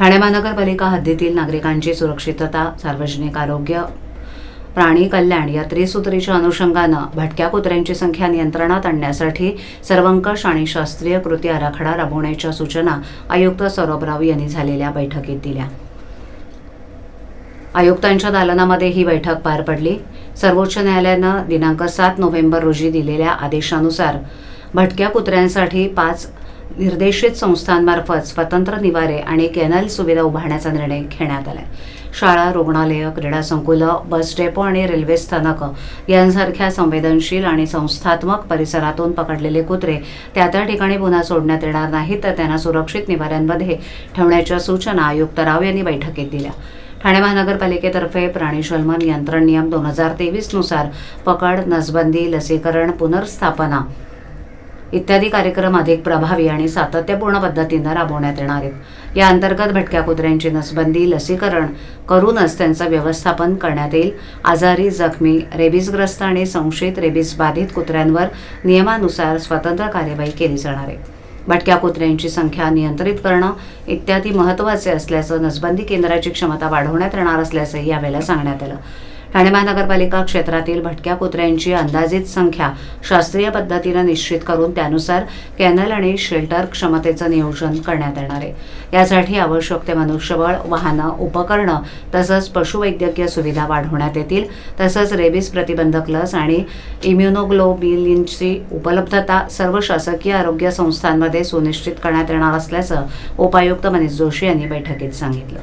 ठाणे महानगरपालिका हद्दीतील नागरिकांची सुरक्षितता सार्वजनिक आरोग्य प्राणी कल्याण या त्रिसूत्रीच्या अनुषंगानं भटक्या कुत्र्यांची संख्या नियंत्रणात आणण्यासाठी सर्वंकष आणि शास्त्रीय कृती आराखडा राबवण्याच्या सूचना आयुक्त सौरभ राव यांनी झालेल्या बैठकीत दिल्या. आयुक्तांच्या दालनामध्ये ही बैठक पार पडली. सर्वोच्च न्यायालयानं दिनांक सात नोव्हेंबर रोजी दिलेल्या आदेशानुसार भटक्या कुत्र्यांसाठी पाच निर्देशित संस्थांमार्फत स्वतंत्र निवारे आणि केनल सुविधा उभारण्याचा निर्णय घेण्यात आला शाळा रुग्णालयं क्रीडा संकुलं बस डेपो आणि रेल्वे स्थानकं यांसारख्या संवेदनशील आणि संस्थात्मक परिसरातून पकडलेले कुत्रे त्या त्या ठिकाणी पुन्हा सोडण्यात येणार नाहीत तर त्यांना सुरक्षित निवाऱ्यांमध्ये ठेवण्याच्या सूचना आयुक्त राव यांनी बैठकीत दिल्या. ठाणे महानगरपालिकेतर्फे प्राणीशल्म नियंत्रण नियम दोन हजार तेवीसनुसार पकड नसबंदी लसीकरण पुनर्स्थापना इत्यादी कार्यक्रम अधिक प्रभावी आणि सातत्यपूर्ण पद्धतीनं राबवण्यात येणार आहेत. या अंतर्गत भटक्या कुत्र्यांची नसबंदी लसीकरण करूनच त्यांचं व्यवस्थापन करण्यात येईल. आजारी जखमी रेबीजग्रस्त आणि संशयित रेबीज बाधित कुत्र्यांवर नियमानुसार स्वतंत्र कार्यवाही केली जाणार आहे. भटक्या कुत्र्यांची संख्या नियंत्रित करणं इत्यादी महत्त्वाचे असल्याचं नसबंदी केंद्राची क्षमता वाढवण्यात येणार असल्याचंही यावेळेला सांगण्यात आलं. ठाणे महानगरपालिका क्षेत्रातील भटक्या कुत्र्यांची अंदाजित संख्या शास्त्रीय पद्धतीनं निश्चित करून त्यानुसार कॅनल आणि शेल्टर क्षमतेचं नियोजन करण्यात येणार आहे. यासाठी आवश्यक ते मनुष्यबळ वाहनं उपकरणं तसंच पशुवैद्यकीय सुविधा वाढवण्यात येतील. तसंच रेबीज प्रतिबंधक लस आणि इम्युनोग्लोबिलिनची उपलब्धता सर्व शासकीय आरोग्य संस्थांमध्ये सुनिश्चित करण्यात येणार असल्याचं उपायुक्त मनीष जोशी यांनी बैठकीत सांगितलं.